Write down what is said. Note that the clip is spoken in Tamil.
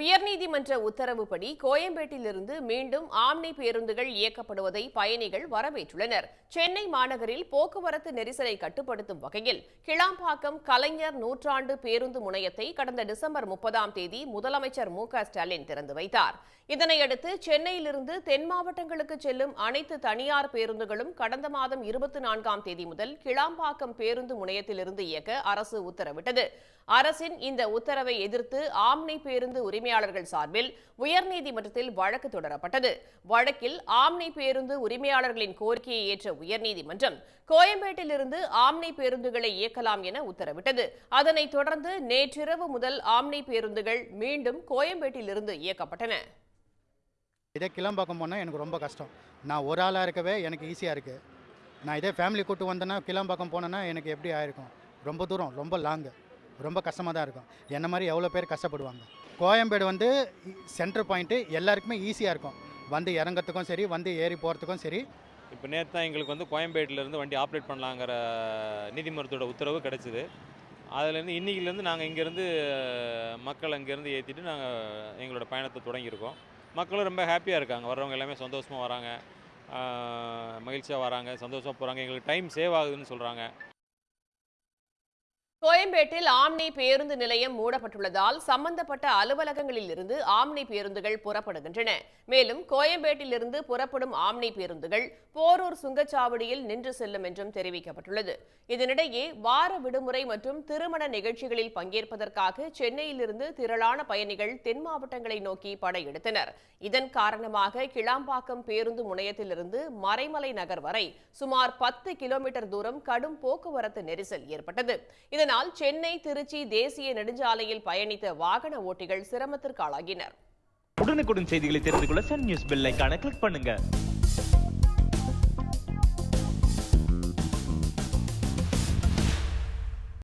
உயர்நீதிமன்ற உத்தரவுப்படி கோயம்பேட்டிலிருந்து மீண்டும் ஆம்னி பேருந்துகள் இயக்கப்படுவதை பயணிகள் வரவேற்றுள்ளனர். சென்னை மாநகரில் போக்குவரத்து நெரிசலை கட்டுப்படுத்தும் வகையில் கிளாம்பாக்கம் கலைஞர் நூற்றாண்டு பேருந்து முனையத்தை கடந்த டிசம்பர் முப்பதாம் தேதி முதலமைச்சர் மு ஸ்டாலின் திறந்து வைத்தார். இதனையடுத்து சென்னையிலிருந்து தென் மாவட்டங்களுக்கு செல்லும் அனைத்து தனியார் பேருந்துகளும் கடந்த மாதம் இருபத்தி நான்காம் தேதி முதல் கிளாம்பாக்கம் பேருந்து முனையத்திலிருந்து இயக்க அரசு உத்தரவிட்டது. அரசின் இந்த உத்தரவை எதிர்த்து ஆம்னி பேருந்து உரிமை உரிமையாளர்கள் சார்பில் உயர்நீதிமன்றத்தில் வழக்கு தொடரப்பட்டது. வழக்கில் ஆம்னி பேருந்து உரிமையாளர்களின் கோரிக்கையை ஏற்ற உயர்நீதிமன்றம் கோயம்பேட்டிலிருந்து ஆம்னி பேருந்துகளை இயக்கலாம் என உத்தரவிட்டது. அதனைத் தொடர்ந்து நேற்றிரவு முதல் ஆம்னி பேருந்துகள் மீண்டும் கோயம்பேட்டிலிருந்து இயக்கப்பட்டன. இதே கிளம்பாக்கம் போனால் எனக்கு ரொம்ப கஷ்டம். நான் ஒரு ஆளாக இருக்கவே எனக்கு ஈஸியாக இருக்குது நான் இதே ஃபேமிலி கூட்டு வந்தேன்னா கிளம்பாக்கம் போனேன்னா எனக்கு எப்படி ஆயிருக்கும்? ரொம்ப தூரம் ரொம்ப லாங்கு ரொம்ப கஷ்டமாக தான் இருக்கும். என்ன மாதிரி எவ்வளோ பேர் கஷ்டப்படுவாங்க? கோயம்பேடு வந்து சென்டர் பாயிண்ட்டு எல்லாருக்குமே ஈஸியாக இருக்கும். வந்து இறங்கிறதுக்கும் சரி வந்து ஏறி போகிறதுக்கும் சரி. இப்போ நேற்று தான் எங்களுக்கு வந்து கோயம்பேட்டிலேருந்து வண்டி ஆப்ரேட் பண்ணலாங்கிற நீதிமன்றத்தோட உத்தரவு கிடச்சிது. அதுலேருந்து இன்றைக்கிலேருந்து நாங்கள் இங்கேருந்து மக்கள் அங்கேருந்து ஏற்றிட்டு நாங்கள் எங்களோட பயணத்தை தொடங்கியிருக்கோம். மக்களும் ரொம்ப ஹாப்பியாக இருக்காங்க. வர்றவங்க எல்லாமே சந்தோஷமாக வராங்க. மகிழ்ச்சியாக வராங்க. சந்தோஷமாக போகிறாங்க எங்களுக்கு டைம் சேவ் ஆகுதுன்னு சொல்கிறாங்க கோயம்பேட்டில் ஆம்னி பேருந்து நிலையம் மூடப்பட்டுள்ளதால் சம்பந்தப்பட்ட அலுவலகங்களில் இருந்து ஆம்னி பேருந்துகள் புறப்படுகின்றன. மேலும் கோயம்பேட்டிலிருந்து புறப்படும் ஆம்னி பேருந்துகள் போரூர் சுங்கச்சாவடியில் நின்று செல்லும் என்றும் தெரிவிக்கப்பட்டுள்ளது. இதனிடையே வார விடுமுறை மற்றும் திருமண நிகழ்ச்சிகளில் பங்கேற்பதற்காக சென்னையிலிருந்து திரளான பயணிகள் தென் மாவட்டங்களை நோக்கி படையெடுத்தனர். இதன் காரணமாக கிளாம்பாக்கம் பேருந்து முனையத்திலிருந்து மறைமலை நகர் வரை சுமார் பத்து கிலோமீட்டர் தூரம் கடும் போக்குவரத்து நெரிசல் ஏற்பட்டது. இதனால் சென்னை திருச்சி தேசிய நெடுஞ்சாலையில் பயணித்த வாகன ஓட்டிகள் சிரமத்திற்கு ஆளாகினர். உடனுக்குடன் செய்திகளை தெரிந்து கொள்ள சன் நியூஸ் பெல் கிளிக் பண்ணுங்க.